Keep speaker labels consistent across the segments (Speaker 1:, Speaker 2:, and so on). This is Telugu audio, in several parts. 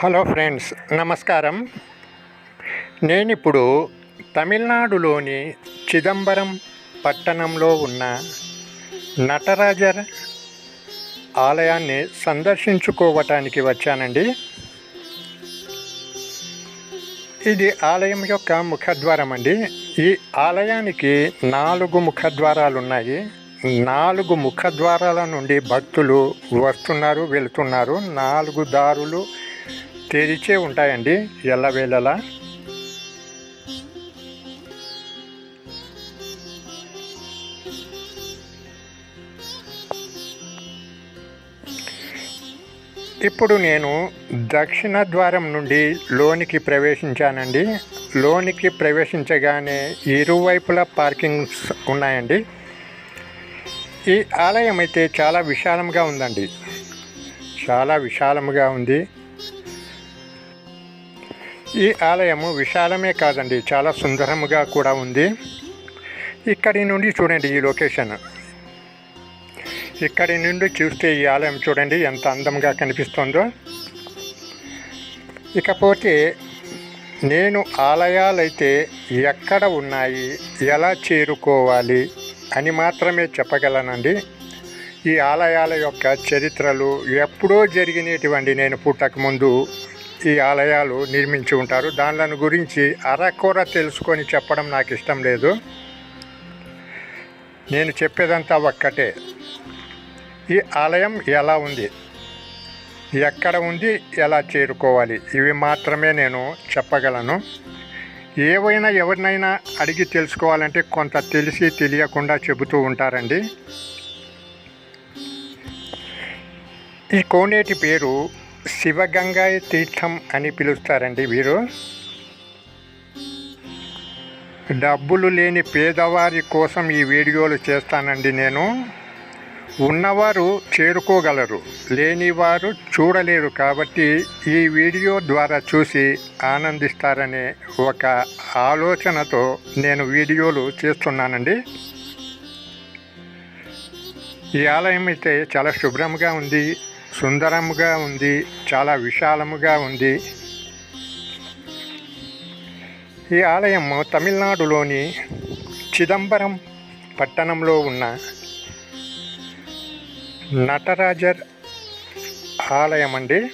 Speaker 1: హలో ఫ్రెండ్స్ నమస్కారం. నేను ఇప్పుడు తమిళనాడులోని చిదంబరం పట్టణంలో ఉన్న నటరాజర్ ఆలయాన్ని సందర్శించుకోవటానికి వచ్చానండి. ఇది ఆలయం యొక్క ముఖద్వారం అండి ఈ ఆలయానికి నాలుగు ముఖద్వారాలు ఉన్నాయి నాలుగు ముఖద్వారాల నుండి భక్తులు వస్తున్నారు వెళుతున్నారు. నాలుగు దారులు తెరిచే ఉంటాయండి ఎల్లవేళలా ఇప్పుడు నేను దక్షిణ ద్వారం నుండి లోనికి ప్రవేశించానండి. లోనికి ప్రవేశించగానే ఇరువైపులా పార్కింగ్స్ ఉన్నాయండి. ఈ ఆలయం అయితే చాలా విశాలంగా ఉందండి. చాలా విశాలంగా ఉంది. ఈ ఆలయము విశాలమే కాదండి చాలా సుందరముగా కూడా ఉంది. ఇక్కడి నుండి చూడండి ఈ లొకేషన్. ఇక్కడి నుండి చూస్తే ఈ ఆలయం చూడండి ఎంత అందంగా కనిపిస్తుందో. ఇకపోతే నేను ఆలయాలైతే ఎక్కడ ఉన్నాయి ఎలా చేరుకోవాలి అని మాత్రమే చెప్పగలనండి. ఈ ఆలయాల యొక్క చరిత్రలు ఎప్పుడో జరిగినటువంటి నేను పుట్టకముందు. ఈ ఆలయాలు నిర్మించి ఉంటారు. దానిలను గురించి అరకొర తెలుసుకొని చెప్పడం నాకు ఇష్టం లేదు. నేను చెప్పేదంతా ఒక్కటే. ఈ ఆలయం ఎలా ఉంది? ఎక్కడ ఉంది? ఎలా చేరుకోవాలి? ఇవి మాత్రమే నేను చెప్పగలను. ఏవైనా ఎవరినైనా అడిగి తెలుసుకోవాలంటే కొంత తెలిసి తెలియకుండా చెబుతూ ఉంటారండి. ఈ కోనేటి పేరు శివగంగాయ తీర్థం అని పిలుస్తారండి వీరు. డబ్బులు లేని పేదవారి కోసం ఈ వీడియోలు చేస్తానండి నేను. ఉన్నవారు చేరుకోగలరు లేనివారు చూడలేరు కాబట్టి ఈ వీడియో ద్వారా చూసి ఆనందిస్తారనే ఒక ఆలోచనతో నేను వీడియోలు చేస్తున్నానండి. ఈ ఆలయం అయితే చాలా శుభ్రంగా ఉంది. సుందరముగా ఉంది చాలా విశాలముగా ఉంది. ఈ ఆలయము తమిళనాడులోని చిదంబరం పట్టణంలో ఉన్న నటరాజర్ ఆలయం అండి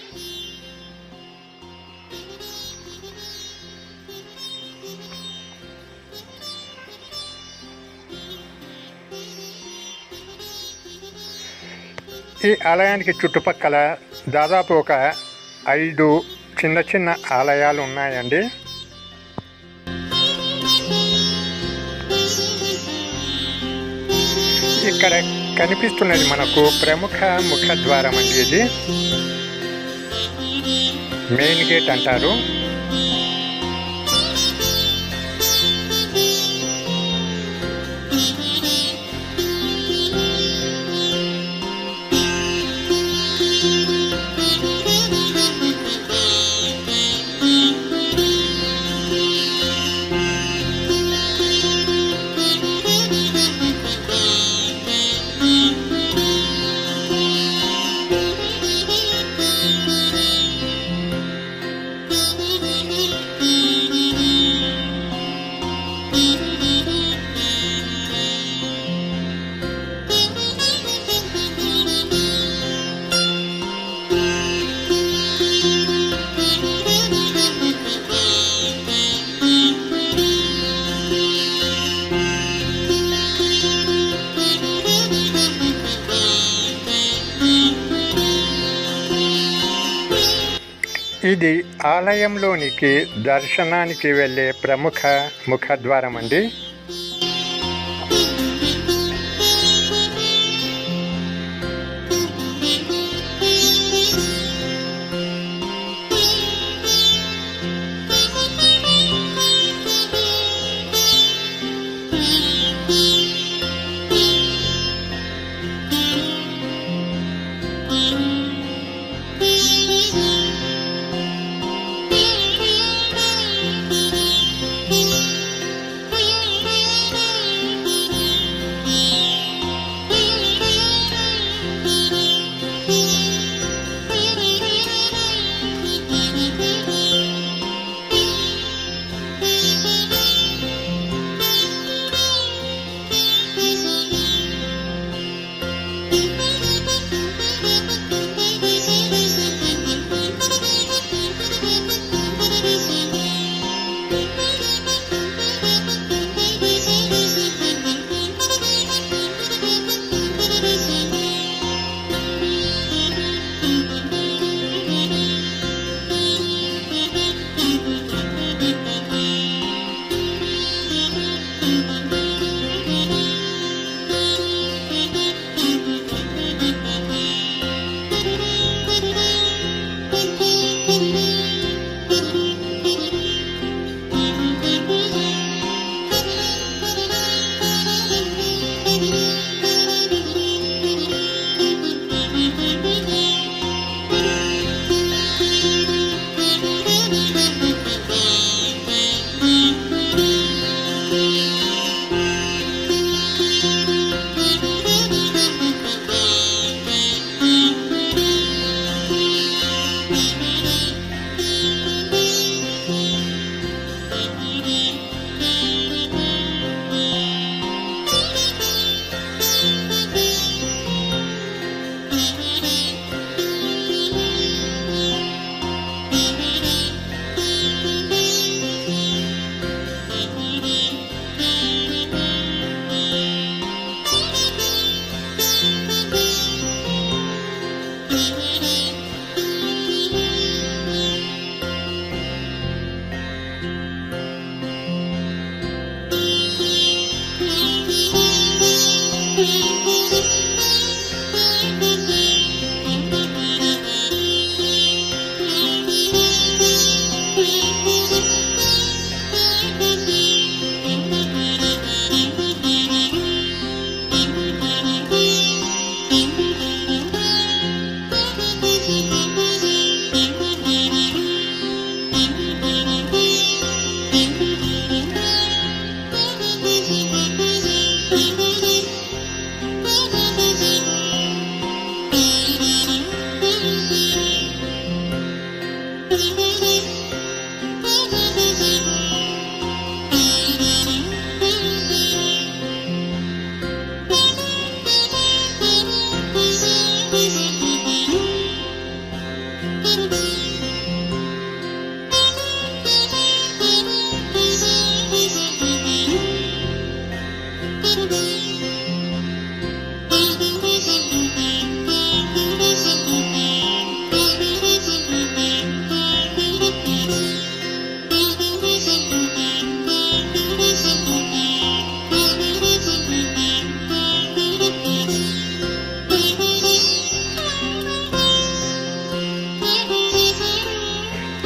Speaker 1: ఈ ఆలయానికి చుట్టుపక్కల దాదాపు ఒక ఐదు చిన్న చిన్న ఆలయాలు ఉన్నాయండి. ఇక్కడ కనిపిస్తున్నది మనకు ప్రముఖ ముఖద్వారం అండి ఇది. మెయిన్ గేట్ అంటారు. ఇది ఆలయంలోనికి దర్శనానికి వెళ్ళే ప్రముఖ ముఖద్వారం అండి. keep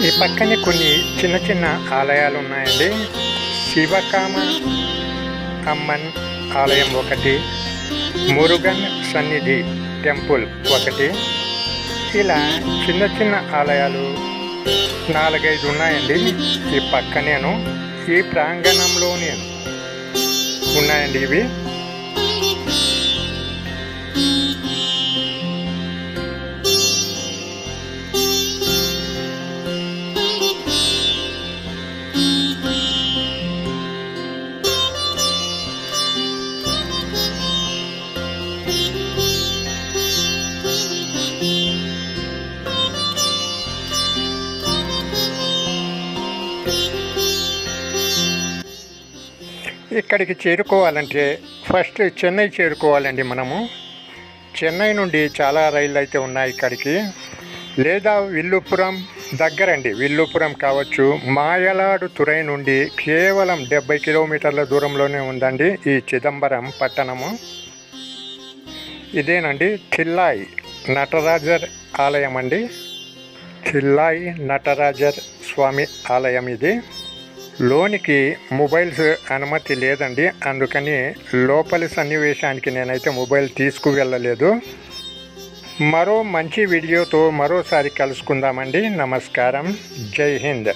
Speaker 1: ఈ పక్కనే కొన్ని చిన్న చిన్న ఆలయాలు ఉన్నాయండి శివకామ అమ్మన్ ఆలయం ఒకటి మురుగన్ సన్నిధి టెంపుల్ ఒకటి. ఇలా చిన్న చిన్న ఆలయాలు నాలుగైదు ఉన్నాయండి. ఈ పక్కనేను ఈ ప్రాంగణంలోనే ఉన్నాయండి ఇవి. ఇక్కడికి చేరుకోవాలంటే ఫస్ట్ చెన్నై చేరుకోవాలండి మనము. చెన్నై నుండి చాలా రైళ్ళు అయితే ఉన్నాయి ఇక్కడికి. లేదా విల్లుపురం దగ్గరండి. విల్లుపురం కావచ్చు. మాయలాడు తురై నుండి కేవలం డెబ్బై కిలోమీటర్ల దూరంలోనే ఉందండి ఈ చిదంబరం పట్టణము. ఇదేనండి చిల్లాయి నటరాజర్ ఆలయం అండి చిల్లాయి నటరాజర్ స్వామి ఆలయం ఇది. లోనికి మొబైల్స్ అనుమతి లేదండి. అందుకని లోపలి సన్నివేశానికి నేనైతే మొబైల్ తీసుకువెళ్ళలేదు. మరో మంచి వీడియోతో మరోసారి కలుసుకుందామండి. నమస్కారం. జై హింద్.